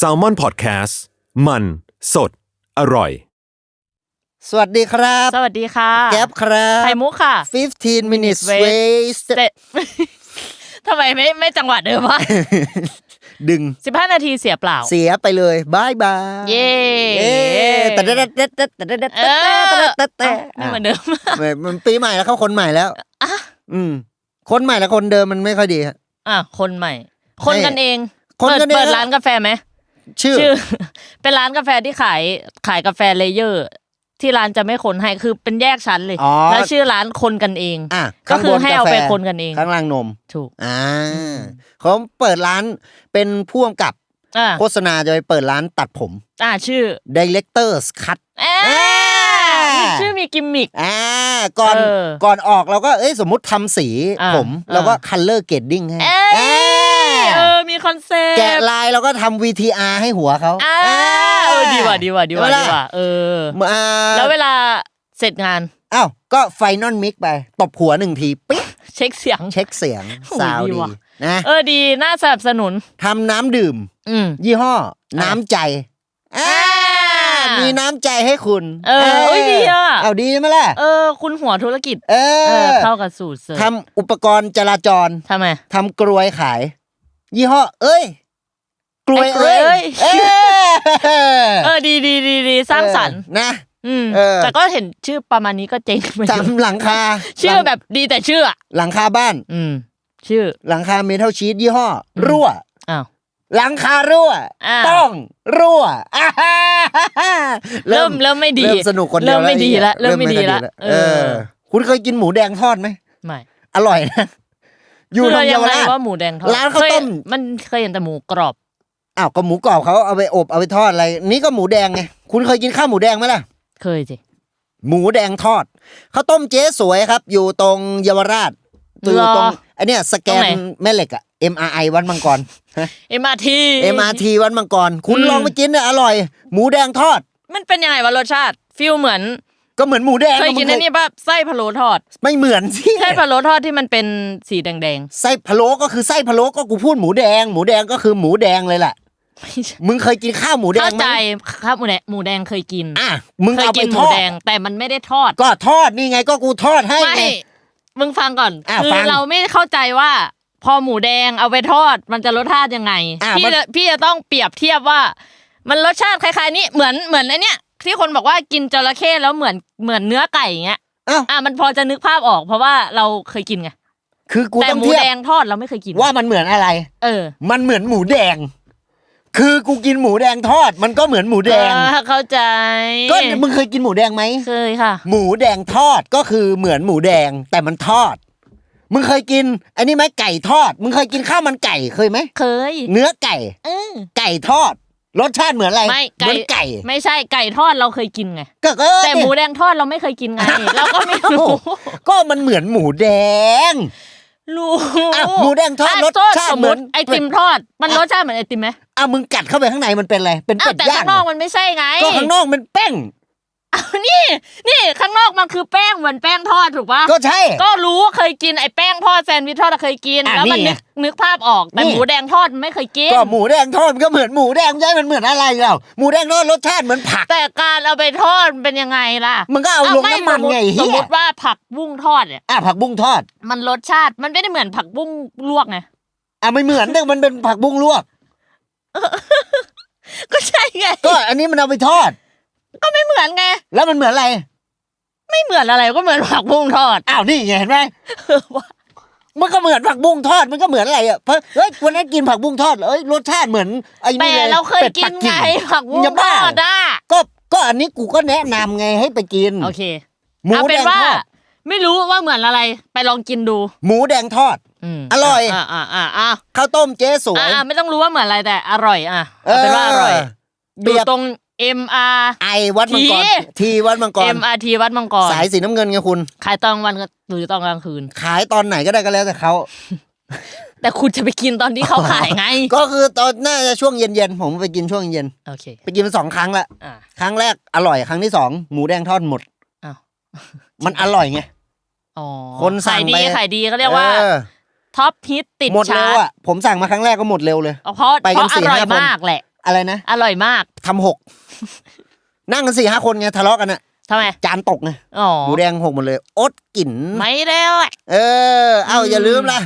s a l m o n PODCAST มัน สด อร่อย สวัสดีครับ สวัสดีค่ะ แก๊ปครับไข่มุกค่ะ 15 minutes Waste waste เสร็จทำไมไม่ไม่จังหวะเดิมวะดึงสิบห้านาทีเสียเปล่า เสียไปเลยบายบาย เย้เย้แต่เด็ดเด็ดเด็ดเด็ดเด็ดเด็ดเออเด็ดเด็ดเอ้าไม่เหมือนเดิมมันปีใหม่แล้วเข้าคนใหม่แล้วอืมคนใหม่และคนเดิมมันไม่ค่อยดีฮะอะคนใหม่ คนกันเองคน เปิดกันเองเปิดร้านกาแฟไหมชื่อชื่อ เป็นร้านกาแฟที่ขายขายกาแฟเลเยอร์ ที่ร้านจะไม่คนให้คือเป็นแยกชั้นเลยอ๋อแล้วชื่อร้านคนกันเองอะก็คือข้งบให้เอาไปกแฟคนกันเอง ข้างล่างนมถูกอ่าเขาเปิดร้านเป็นพ่วงกับอะโฆษณาจะไปเปิดร้านตัดผม อะชื่อ Directors Cut เอ๊ะอ่าชื่อมีกิมมิกอ่าก่อนเออก่อนออกเราก็เอ้ยสมมติทำสีอ่าผมเราก็อ่า color grading ให้ คอนเซ็ปต์แกะลายเราก็ทำ VTR ให้หัวเขาอ่าเออดีว่ะดีว่ะดีว่ะเวลาดีว่ะเอออ่าแล้วเวลาเสร็จงานอ้าวก็ไฟนอลมิกไป ตบหัวหนึ่งทีปิ๊บเช็คเสียง เช็คเสียงโอ้ยซาวดีดีว่ะ นะเออดีน่าสนับสนุน ทำน้ำดื่ม อืม ยี่ห้อ น้ำใจอ่าอ่ามีมีน้ำใจให้คุณเออเอ้ยดีอะ เอาดีไหมล่ะ เออ คุณหัวธุรกิจ เอเอออเข้ากับสูตรเสริมทำอุปกรณ์จราจรทำไมทำกลวยขาย ยี่ห้อ เอ้ย กลวยไอ้กลวยเอ้ย เอ้เอยเออดีดีดีดีสร้างสรรค์ เออนะ อืมเออ แต่ก็เห็นชื่อประมาณนี้ก็เจ๊งเหมือนกันทำหลังคาชื่อแบบดีแต่ชื่ออะหลังคาบ้าน อืม ชื่อ หลังคาเมทัลชีตยี่ห้อ รั่ว อ้าว หลังคารั่วอ่าต้องรั่วอ่าฮ่าฮ่าฮ่าเริ่มเริ่มไม่ดีเริ่มสนุกคนเดียวเริ่มไม่ดีอ้ละเริ่มไม่ดีละค่อยเอเออ อ คุณเคยกินหมูแดงทอดไหม ไม่ อร่อยนะ อยู่คือทางยัเยาวไงราชว่าหมูแดงทอดร้านข้าวต้มเคยมันเคยเห็นแต่หมูกรอบอ้าวก็หมูกรอบเขาเอาไปอบเอาไปทอดอะไร นี่ก็หมูแดงไงคุณเคยกินข้าวหมูแดงไหมล่ะ เคยสิหมูแดงทอดข้าวต้มเจ๊สวยครับ อยู่ตรงเยาวราชอยู่ตรงไอเนี้ยสแกนแม่เหล็กอะ MRI วัดมังกรเอ็มอาร์ที MRT วัดมังกร คุณอืมลองไปกินเนี่ยอร่อย หมูแดงทอด มันเป็นยังไงวะรสชาติฟิลเหมือน ก็เหมือนหมูแดงเคยกินมัอันนี้ป่ะไส้พะโล้ทอด ไม่เหมือนสิไส้พะโล้ทอดที่มันเป็นสีแดงไส้พะโล้ก็คือไส้พะโล้ก็กูพูดหมูแดง หมูแดงก็คือหมูแดงเลยแหละๆไม่ใช่มึงเคยกินข้าวหมูแดงเข้าไหมใจครับหมูแดงหมูแดงเคยกินอะมึงเคยเอาไปกินหทมูอดแดงแต่มันไม่ได้ทอด ก็ทอดนี่ไงก็กูทอดให้ไม่ไงมึงฟังก่อนอะคืฟัองเราไม่เข้าใจว่า พอหมูแดงเอาไปทอดมันจะรสชาติยังไงอะพี่มันจะพี่จะต้องเปรียบเทียบว่า มันรสชาติคล้ายๆนี้เหมือนเหมือนไอเนี้ย ที่คนบอกว่ากินจระเข้แล้วเหมือนเหมือนเนื้อไก่อย่างเงี้ยอ้าวอะมันพอจะนึกภาพออกเพราะว่าเราเคยกินไงคือกูแต่ต้องหมูเทียบแดงทอดเราไม่เคยกินว่ามันเหมือนอะไร เออมันเหมือนหมูแดง คือกูกินหมูแดงทอด มันก็เหมือนหมูแดง เออเข้าใจก็มึงเคยกินหมูแดงไหม เคยค่ะ หมูแดงทอดก็คือเหมือนหมูแดงแต่มันทอด มึงเคยกิน อันนี้ไหมไก่ทอด มึงเคยกินข้าวมันไก่เคยไหม เคย เนื้อไก่ เออ ไก่ทอด รสชาติเหมือนอะไรไม่เหมือนไก่ ไม่ใช่ไก่ทอดเราเคยกินไง ก็เออแต่หมูแดงทอดเราไม่เคยกินไง เราก็ไม่รู้ก็มันเหมือนหมูแดง รู้อะหมูแดงทอดะรสชาติสมเหมืมอน ติไอติมทอด มันรสชาติเหมือนไอติมไหมอะมึงกัดเข้าไปข้างในมันเป็นอะไร เป็นอ้าเป็วดแต่ย่าข้างงนอกมันไม่ใช่ไง ก็ข้างนอกมันแป้ง อ้าวนี่ นี่ข้างนอกมันคือแป้งเหมือนแป้งทอดถูกปะก็ใช่ ก็รู้ว่าเคยกินไอแป้งทอดแซนด์วิชทอดอะเคยกิน อะแล้วมันนี่ไงนึกนึกภาพออกแต่นี่ หมูแดงทอดมันไม่เคยกิน ก็หมูแดงทอดมันก็เหมือนหมูแดงใช่มันเหมือนอะไรเราหมูแดงทอดรสชาติเหมือนผัก แต่การเอาไปทอดมันเป็นยังไงล่ะมันก็เอาลงไน้ำมันไงสเฮีมมยติว่าผักบุ้งทอดเนี่ย อะผักบุ้งทอด มันรสชาติมันไม่ได้เหมือนผักบุ้งลวกไง อะไม่เหมือนเนื่องมันเป็นผักบุ้งลวก ก็ใช่ไง ก็อันนี้มันเอาไปทอด ก็ไม่เหมือนไง แล้วมันเหมือนอะไร ไม่เหมือนอะไรก็เหมือนผักบุ้งทอด อ้าวนี่ไงเห็นไหมว่ามันก็เหมือนผักบุ้งทอดมันก็เหมือนอะไรอะเพราะเฮ้ยวันนั้นกินผักบุ้งทอดเอ้ยรสชาติเหมือนไอ้แต่นี่เลยเราเคยเป็ดกิปันกิ่ไงผักบุ้งอย่าทบ้าอดอะก็ก็อันนี้กูก็แนะนำไงให้ไปกิน โอเคหมูเอาแดเป็นงว่าทอดไม่รู้ว่าเหมือนอะไร ไปลองกินดู หมูแดงทอดมอร่อยอ่าอ่าอ่าอ่าข้าวต้มเจ๊สวยอ่าไม่ต้องรู้ว่าเหมือนอะไรแต่ อร่อยอะเอาเป็นว่าอร่อยเปรีอยู่ยบตรง M R ไอวัดมังกรทีทีวัดมังกร M R T วัดมังกร สายสีน้ำเงินไงคุณ ขายตอนกลางวันหรือตอนกลางคืน ขายตอนไหนก็ได้ก็แล้วแต่เขาแต่คุณจะไปกินตอนที่เขาขายไง ก็คือตอนน่าจะช่วงเย็นๆผมไปกินช่วงเย็นโอเค ไปกินมาสองครั้งละอ่า ครั้งแรกอร่อยครั้งที่สองหมูแดงทอดหมดอ้าว มันอร่อยไง อ๋อคนสั่ขางยดีไป ขายดีเขาเรียกว่า ออท็อปฮิตติดหมดชาเร็วร์ตอะผมสั่งมาครั้งแรกก็หมดเร็วเลยเพราะไปเพกันราะอสี่ร่อยห้าคน มากแหละ อะไรนะอร่อยมากทำหก นั่งกันสี่ห้าคนไงทะเลาะกันอะทำไมจานตกไงอ๋อหมูแดงหกหมดเลยอดกลิ่นไม่แล้วอะเออ เอาอืมอย่าลืมล่ะ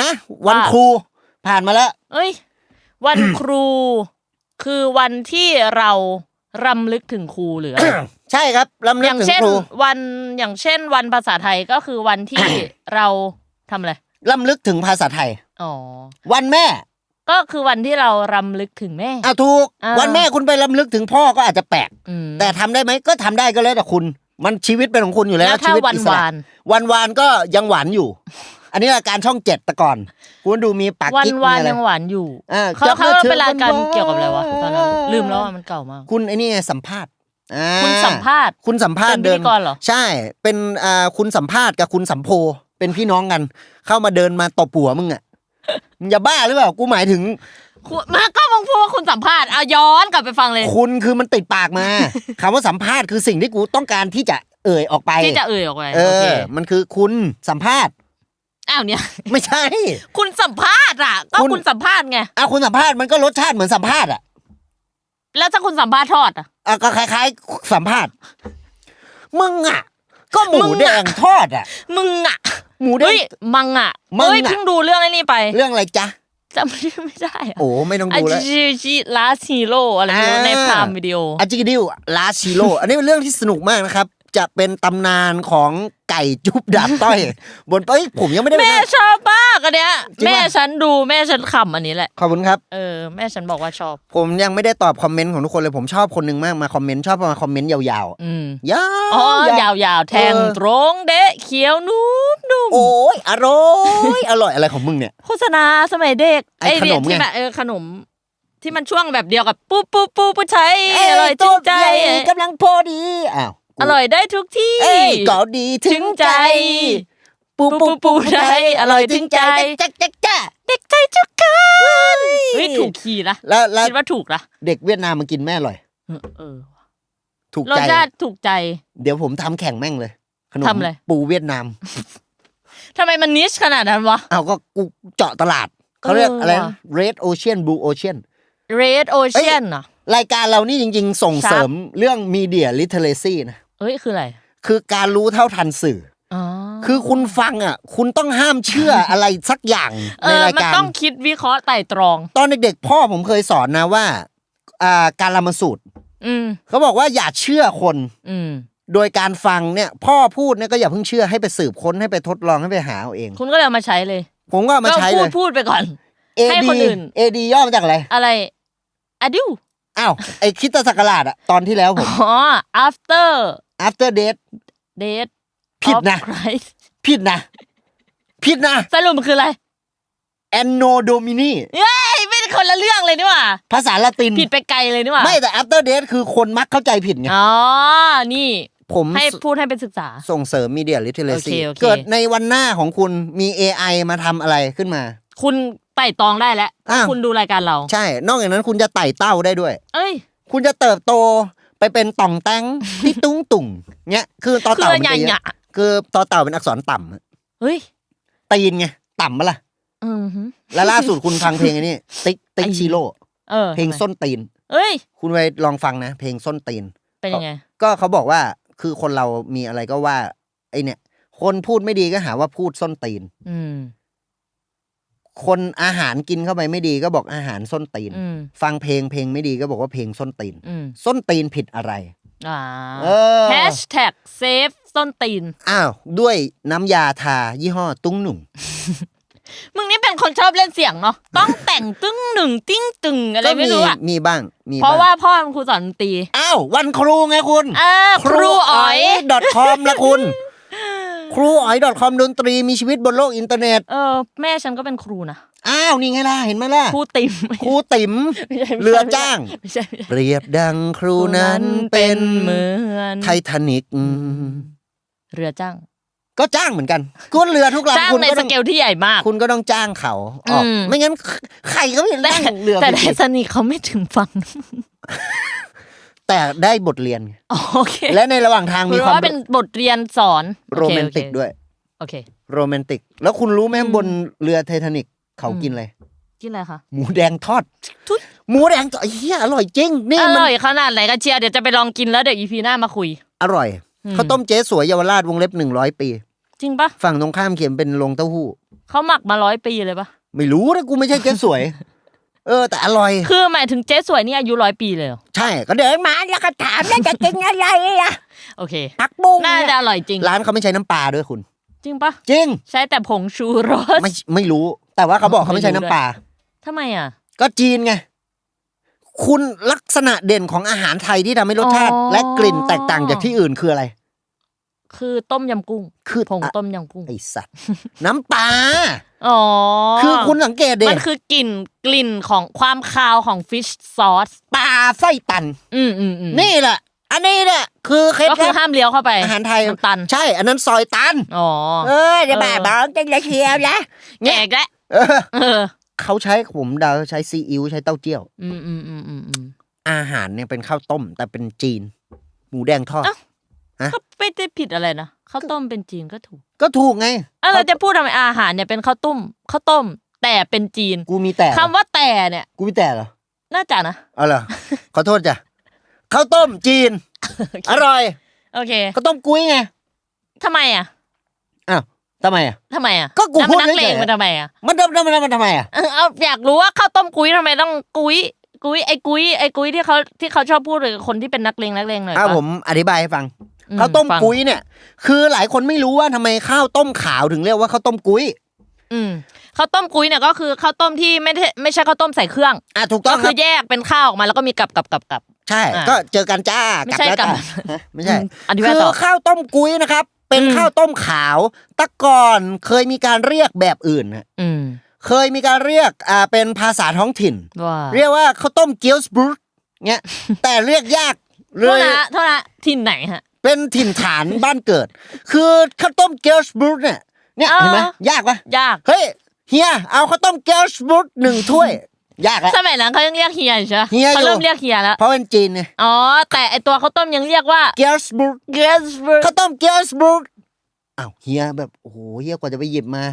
นะวันว่าครูผ่านมาแล้ว เอ้ย วันครู คือวันที่เรารำลึกถึงครูหรืออะไรใช่ครับลำอลึกย่างถึงเช่นครูวันอย่างเช่น วันภาษาไทยก็คือวันที่เราทำอะไรลำลึกถึงภาษาไทยอ๋อวันแม่ ก็คือวันที่เรารำลึกถึงแม่ อะถูก อ่า วันแม่คุณไปลำลึกถึงพ่อก็อาจจะแปลก อืมแต่ทำได้ไหมก็ทำได้ก็แล้วแต่คุณ มันชีวิตเป็นของคุณอยู่แล้ว แล้วชีถ้าวิตวันอิสระวานวันวานก็ยังหวานอยู่ อันนี้รายการช่องเจ็ดแต่ก่อนคุณดูมีปากวันกิ๊กวานมีอะไรยังหวานอยู่อ่าเขาจับเขามือเธอเป็นรายการวันวานเกี่ยวกับอะไรวะตอนนั้นลืมแล้วว่ามันเก่ามาก คุณไอ้นี่ไงสัมภาษณ์อ่าคุณสัมภาษณ์ คุณสัมภาษณ์เป็นพิเดิธีกรเหรอ ใช่ เป็นอ่าคุณสัมภาษณ์กับคุณสัมโพเป็นพี่น้องกัน เข้ามาเดินมาตบหัวมึงอะ มึงอย่าบ้าหรือเปล่า กูหมายถึง คุณมาก็มึงพูดว่าคุณสัมภาษณ์เอาย้อนกลับไปฟังเลย คุณคือมันติดปากมา คำว่าสัมภาษณ์คือสิ่งที่กูต้องการที่จะเอ่ยออกไป ที่จะเอ่ยออกไปเอโอเคอ มันคือคุณสัมภาษณ์ อ้าวเนี่ย ไม่ใช่ คุณสัมภาษณ์อะ ก็คุณ คุณสัมภาษณ์ไง อะคุณสัมภาษณ์มันก็รสชาติเหมือนสัมภาษณ์อะแล้วถ้าคุณสัมภาษณ์ทอดอะ อะก็คล้ายๆสัมภาษณ์ มึงอะ ก็หมูมึงแดอะงทอดอะ มึงอะ หมูแดเฮ้ง ยมังอะมึงเฮ้ยอะเพิ่งดูเรื่องไอ้นี่ไปเรื่องอะไรจ๊ะ จำชื่อไม่ได้อะโอ้ไม่ต้องไอดูแล้วจีจีลาซีโร่อะไรไม่รู้อ่า ในพรามวิดีโอ อาจิกดิวลาชิโล อันนี้เป็นเรื่องที่สนุกมากนะครับ จะเป็นตำนานของไก่จุ๊บดาบต้อย บนเอ้ยผมยังไม่ได้ไปแม่นั่ง ชอบมากอันเนี้ยจริงปะ แม่ฉันดูแม่ฉันขำอันนี้แหละขอบคุณครับ เออแม่ฉันบอกว่าชอบ ผมยังไม่ได้ตอบคอมเมนต์ของทุกคนเลยผมชอบคนหนึ่งมากมาคอมเมนต์ชอบมาคอมเมนต์ยาวๆอืมยาวอ๋อๆยาวๆแทงเออ ตรงเดะเขียวนุ่มนุ่มโอ้ยอร่อยอร่อยอะไรของมึงเนี่ย โฆษณาสมัยเด็กไอ้ขนมเด็กที่ไงแบบเออขนม ที่มันช่วงแบบเดียวกับปุ๊บปุ๊บปุ๊บปุ๊บใช้อร่อยถึงใจเอ้ยกำลังพอดีอ้าว อร่อยได้ทุกที่เอ้ยก็ดีถึงใจ ปูปูปูได้อร่อยถึงใจจ๊ะจ๊ะจ๊ะเด็กใจจุกกันเฮ้ยถูกขีดนะแล้วแล้วคิดว่าถูกนะเด็กเวียดนามมากินแม่อร่อยเออเออถูกรสใจชาติถูกใจ เดี๋ยวผมทำแข่งแม่งเลยขนมทำอะไรปูเวียดนามทำไมมันนิชขนาดนั้นวะเอาก็กูเจาะตลาดเขาเรียกเอออะไรว่ะ Red Ocean Blue Ocean Red Ocean อะรายการเรานี่จริง ๆ ส่งครับเสริมเรื่อง Media Literacy นะ เอ้ยคืออะไร คือการรู้เท่าทันสื่ออ๋ออคือคุณฟังอะ คุณต้องห้ามเชื่ออะไรสักอย่างเอในอรายมันการต้องคิดวิเคราะห์ไต่ตรอง ตอนเด็กๆพ่อผมเคยสอนนะว่าอ่าการละมสูตรอืมเขาบอกว่าอย่าเชื่อคน อืมโดยการฟังเนี่ย พ่อพูดเนี่ยก็อย่าเพิ่งเชื่อให้ไปสืบค้นให้ไปทดลองให้ไปหาเอาเอง คุณก็เลยเอามาใช้เลย ผมก็เอามาใช้ก็พูเลดยพูดไปก่อนให้ AD คนอื่น AD ย่อมาจากอะไร อะไรอะดิวอ้าวไอคริดตศักราชอะตอนที่แล้วผมอ๋อ after after date date ผิดนะ of Christ ผิดนะ ผิดนะ สรุปมันคืออะไร anno domini เย้ยเป็นคนละเรื่องเลยนี่หว่า ภาษาละติน ผิดไปไกลเลยนี่หว่า ไม่แต่ after date คือคนมักเข้าใจผิดไง อ๋อ นี่ผมให้พูดให้เป็นศึกษา ส่งเสริม media literacy โอเคโอเค เกิดในวันหน้าของคุณมี AI มาทำอะไรขึ้นมา คุณไต่ตองได้แล้ว อ้าว คุณดูรายการเรา ใช่ นอกจากนั้นคุณจะไต่เต้าได้ด้วย เอ้ย คุณจะเติบโต ไปเป็นต่องแตงที่ตุ้งตุ่งเนี้ยคือต่อคือเต่าอะไรมันจะเยหยะอะคือต่อเต่าเป็นอักษรต่ำอะเฮ้ยตีนไงต่ำปะล่ะอือหือแล้วล่าสุดคุณฟังเพลงอันนี้ติ๊กติ๊กไอ้ชิโร่เออเพลงทำไมส้นตีน เอ้ย คุณไปลองฟังนะ เพลงส้นตีน เป็นยังไง ก็เขาบอกว่าคือคนเรามีอะไรก็ว่า ไอเนี่ย คนพูดไม่ดีก็หาว่าพูดส้นตีน อืม คนอาหารกินเข้าไปไม่ดีก็บอกอาหารส้นตีน อืม ฟังเพลงเพลงไม่ดีก็บอกว่าเพลงส้นตีน อืมส้นตีนผิดอะไร อ่าเออ แฮชแท็กเซฟส้นตีน อ้าวด้วยน้ำยาทายี่ห้อตุ้งหนุ่มมึงนี่เป็นคนชอบเล่นเสียงเนาะ ต้องแต่งตึ้งหนึ่งติ้งตึงอะไรไม่รู้อะมีบ้างมีเพราะบ้งว่าพ่อเป็นครูสอนดนตรี อ้าววันครูไงคุณเออครูอ๋อย com ละคุณ ครูอ๋อย com ดนตรีมีชีวิตบนโลกอินเทอร์เน็ต เออ แม่ฉันก็เป็นครูนะ อ้าว นี่ไงล่ะ เห็นไหมล่ะ ครูติมครูติ๋ม ไม่ใช่ไม่ใช่เรือจ้าง ไม่ใช่ไม่ใช่ เปรียบดังครูนั้นเป็นเหมือน ไททานิก เรือจ้าง ก็จ้างเหมือนกันก็เรือทุกจ้างลำคุณในก็สต้องเกลที่ใหญ่มาก คุณก็ต้องจ้างเขาออกอืม ไม่งั้นใครก็ไม่แต่นั่งเรือแต่ไปในจีบสนิทเขาไม่ถึงฟัง แต่ได้บทเรียนอ๋อโอเคและในระหว่างทางหมีรือความว่าเป็นบทเรียนสอนโรแมนติกโอเคด้วย โอเค โรแมนติก แล้วคุณรู้ไหมบนเรือไททานิกเขากินอะไร กินอะไรคะ หมูแดงทอดทุยหมูแดงทอดเฮียอร่อยจริง นี่อมันร่อยขนาดไหนกันเชียร์เดี๋ยวจะไปลองกินแล้วเดี๋ยวอีพีหน้ามาคุย อร่อยอืมข้าวต้มเจ๊สวยเยาวราชวงเล็บหนึ่งร้อยปี จริงปะฝั่งตรงข้ามเขียนเป็นโรงเต้าหู้เขาหมักมาร้อยปีเลยปะไม่รู้นะกูไม่ใช่เจ๊สวย เออ แต่อร่อย คือหมายถึงเจ๊สวยนี่อายุร้อยปีเลยเหรอใช่ก็เดินมาแล้วก็ถามแล้วจะกินอะไรอะโอเคผักบุ้งน่าเนี่ยจะอร่อยจริง ร้านเขาไม่ใช้น้ำปลาด้วยคุณ จริงปะจริง ใช้แต่ผงชูรสไม่ไม่รู้ แต่ว่าเขาบอกเขาไม่ใช้น้ำปลาทำไมอะ ก็จีนไงคุณลักษณะเด่นของอาหารไทยที่ทำให้รสชาติอ๋อและกลิ่นแตกต่างจากที่อื่นคืออะไร คือต้มยำกุ้ง คือผงอะต้มยำกุ้ง ไอสัตว์ น้ำปลาอ๋อ คือคุณสังเกตเด็มันคือกลิ่นกลิ่นของความคาวของฟิชซอสปลาไส้ตันอืมอืมอืมนี่แหละ อันนี้แหละคือเคล็ดก็คือลับห้ามเลี้ยวเข้าไปอาหารไทยมันตัน ใช่ อันนั้นซอยตัน อ๋อ เออจะแบบบอกจังเลยเชียวนะแงกแล้วเออเออเขาใช้ผมเดาใช้ซีอิ๊วใช้เต้าเจี้ยวอืมอืมอืมอืมอืมอาหารเนี่ยเป็นข้าวต้มแต่เป็นจีน หมูแดงทอดเอ้า ฮะ ก็ไม่ได้ผิดอะไรนะข้าวต้มเป็นจีนก็ถูกก็ถูกไงอะเราจะพูดทำไมอาหารเนี่ยเป็นข้าวต้มข้าวต้ม แต่เป็นจีนกูมีแต่คำว่าแต่เนี่ย กูมีแต่เหรอน่าจะนะ เอาเหรอ ขอโทษจ้ะข้าวต้มจีน อร่อยโอเคข้าวต้มกุ้ยไงทำไมอะอ้าวทำไมอะ ทำไมอะก็กูแล้วมันนัพูดเลงเฉยๆ มันทำไมอะมันทำทำมันทำมันทำไมอะเออเอาอยากรู้ว่าข้าวต้มกุ้ยทำไมต้องกุ้ยกุ้ยไอ้กุ้ยไอ้กุ้ยที่เขาที่เขาชอบพูดเลยคนที่เป็นนักเลงนักเลงหน่อยอ่าปะผมอธิบายให้ฟังอื ข้าวต้มฟังกุ้ยเนี่ย คือหลายคนไม่รู้ว่าทำไมข้าวต้มขาวถึงเรียกว่าข้าวต้มกุ้ยอืมข้าวต้มกุ้ยเนี่ยก็คือข้าวต้มที่ไม่ได้ไม่ใช่ข้าวต้มใส่เครื่องอะถูกต้ก็องคคืรัอบแยกเป็นข้าวออกมาแล้วก็มีกับกับกับกับใช่อะก็เจอกันจ้าไม่กลับใช่แล้วกับจ้าฮะไม่ใช่อืมอธิบายคือต่อข้าวต้มกุ้ยนะครับ เป็นอืมข้าวต้มขาวแตะก่อนเคยมีการเรียกแบบอื่นฮะอืมเคยมีการเรียกอ่าเป็นภาษาท้องถิ่นว่าเรียกว่าข้าวต้มเกี๊ยวสบรูทเงี้ยแต่เรียกยากเลโทษยนะโทษนะถิ่นไหนฮะ เป็นถิ่นฐานบ้านเกิด คือข้าวต้มเกี๊ยวสบรูทเนี่ยเนี่ยอ๋อเห็นไหมยากปะยาก เฮ้ยเฮียเอาข้าวต้มเกี๊ยวสบรูทหนึ่งถ้วยยากอะสมัยนั้นเขายังเรียกเฮียอยู่ใช่ไหมเฮียอยู่เขาเริ่มเรียกเฮียแล้วเพราะเป็นจีนไงอ๋อแต่ไอตัวข้าวต้มยังเรียกว่าเกี๊ยวสบรูทเกสเบอร์ข้าวต้มเกี๊ยวสบรูทอ้าวเฮียแบบโอ้โหเฮียกว่าจะไปหยิบมา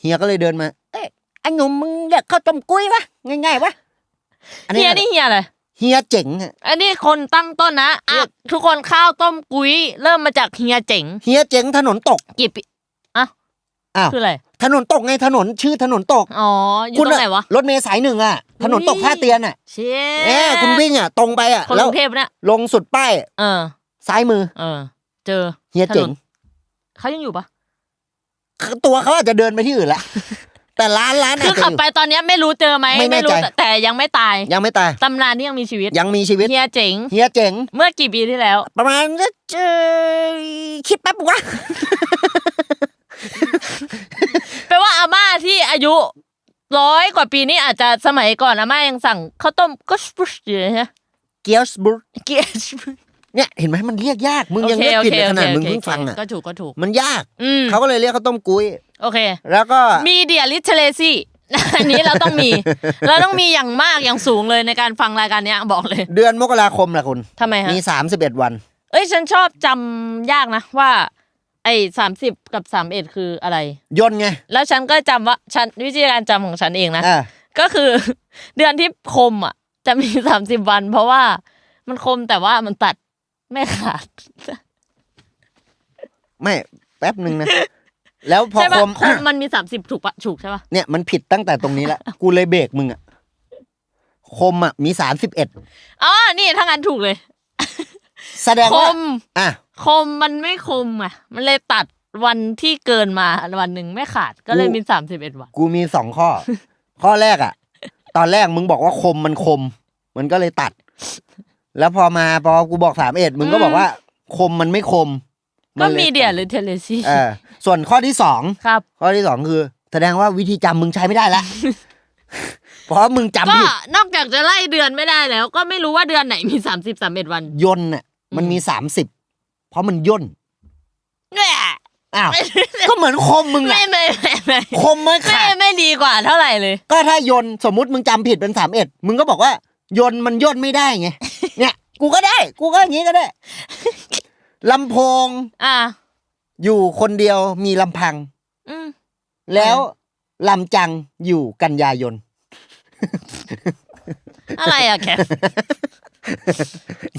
เฮียก็เลยเดินมา เอ๊ะไอ้หนุ่มมึงเรียกข้าวต้มกุ้ยวะง่ายๆวะอันนี้เฮียนี่เฮียอะไร เฮียเจ๋งอะอันนี้คนตั้งต้นนะอะทุกคนข้าวต้มกุ้ย เริ่มมาจากเฮียเจ๋งเฮียเจ๋งถนนตกกี่ปีอะอ้าวคืออะไรถนนตกไงถนนชื่อถนนตกอ๋ออยู่ตรงไหนวะรถเมล์สายหนึ่งอะถนนตกท่าเตียนอะเชี่ยเอ๊คุณวิ่งอะตรงไปอะคนกแล้วรุงเทพเนี่ยลงสุดป้ายเออซ้ายมือ เออ เจอเฮียเจ๋งถนนเขายังอยู่ปะตัวเขาอาจจะเดินไปที่อื่นละ แต่ร้านร้านคือาอจจะขับอยู่ไปตอนเนี้ยไม่รู้เจอไหมไม่แน่รู้ใจแต่แต่ยังไม่ตาย ยังไม่ตายตำนานนี่ยังมีชีวิตยังมีชีวิตเฮียเจ๋งเฮียเจ๋ง เมื่อกี่ปีที่แล้ว ประมาณเออคิดแป๊บวะแปลว่าอาม่าที่อายุร้อยกว่าปีนี่อาจจะสมัยก่อนอาม่ายังสั่งข้าวต้มก็สปุชอยู่นะฮะเกียร์สบูรเกียส เนี่ยเห็นไหมมันเรียกยาก มึงยังเรียกผิดเลยขนาดมึงเพิ่งฟังอะก็ถูกก็ถูกมันยากอืมเขาก็เลยเรียกข้าวต้มกุ้ยโอเค แล้วก็มีเดียลิเทเลซี่อันนี้เราต้องมี เราต้องมีอย่างมากอย่างสูงเลยในการฟังรายการเนี้ยบอกเลย เดือนมกราคมแหละคุณทำไมฮะมีสามสิบเอ็ดวัน เอ้ยฉันชอบจำยากนะว่า ไอ้สามสิบกับสามเอ็ดคืออะไร ยนต์ไง แล้วฉันก็จำว่าฉันวิธีการจำของฉันเองนะอ่าก็คือ เดือนที่คมอะ จะมีสามสิบวัน เพราะว่ามันคมแต่ว่ามันตัด ไม่ขาด ไม่แป๊บหนึ่งนะ แล้วพอใช่ปะคมคมมันมีสามสิบถูกปะถูกใช่ปะเนี่ยมันผิดตั้งแต่ตรงนี้ละกูเลยเบรกมึงอะคมอะมีสามสิบเอ็ดอ๋อนี่ถ้างั้นถูกเลย แสดงคว่ามอะ คมมันไม่คมอะ มันเลยตัดวันที่เกินมาวันหนึ่งไม่ขาดก็เลยมีสามสิบเอ็ดวัน กูมีสองข้อ ข้อแรกอะ ตอนแรกมึงบอกว่าคมมันคม มันก็เลยตัด แล้วพอมาพอกูบอกสามเอ็ดมึงก็บอกว่า คมมันไม่คมก็นลมีเดียหรือเทเลซีเออส่วนข้อที่สองครับ ข้อที่สองคือ แสดงว่าวิธีจำมึงใช้ไม่ได้ละ เพราะมึงจำก็ผิดนอกจากจะไล่เดือนไม่ได้แล้ว ก็ไม่รู้ว่าเดือนไหนมีสามสิบสามเอ็ดวันยนต์น่ะมันมีสามสิบเพราะมันย่นแหม่อ้าวก็เหมือนคมมึงไม่อะไม่ไม่ไม่คมไม่ไม่ขาด ไม่ดีกว่าเท่าไหร่เลย ก็ถ้ายนต์สมมุติมึงจำผิดเป็นสามเอ็ดมึงก็บอกว่ายนต์มันย่นไม่ได้ไงเนี่ย กูก็ได้ กูก็อย่างนี้ก็ได้ ลำโพงอะอยู่คนเดียวมีลำพัง อืม แล้วลำจังอยู่กันยายน อะไรอะแก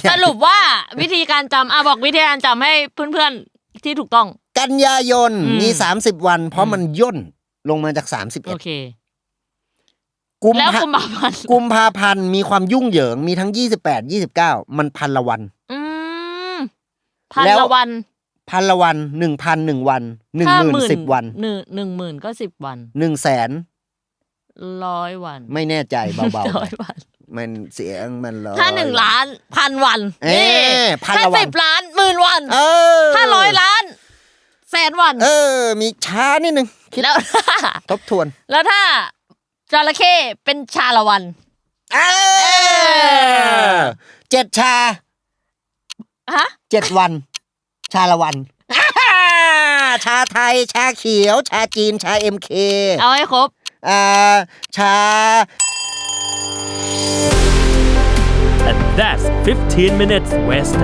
สรุปว่าวิธีการจำอะบอกวิธีการจำให้เพื่อนๆที่ถูกต้อง กันยายนอืม มีสามสิบวัน เพราะอืมมันย่นลงมาจากสามสิบเอ็โอดเค กุมแล้วภากุมภาพันธ์กุมภาพันธ์มีความยุ่งเหยิงมีทั้งยี่สิบแปดยี่สิบเก้ามันพันละวัน อืมพันแล้วละวัน พันละวันหนึ่งพันหนึ่งวันหนึ่งถ้าหมื่นสิบวันหนึ่งหนึ่งหมื่นก็สิบวันหนึ่งแสนร้อยวัน ไม่แน่ใจเบาร้อยวันๆมันเสียงมันร้อยถ้าหนึ่งล้านพันวันเอ๊ะนี่พันถ้าละวันสิบล้านหมื่นวันเออถ้าร้อยล้าน แสนวัน เออ มีช้านิดนึงคิดแล้วทบทวน แล้วถ้า จระเข้เป็นชาละวันเออเจ็ดชาฮะ เจ็ดวัน ชาละวันอ่าชาไทย ชาเขียว ชาจีน ชาเอ็มเคเอาให้ครบ อ่าชา And that's 15 minutes west.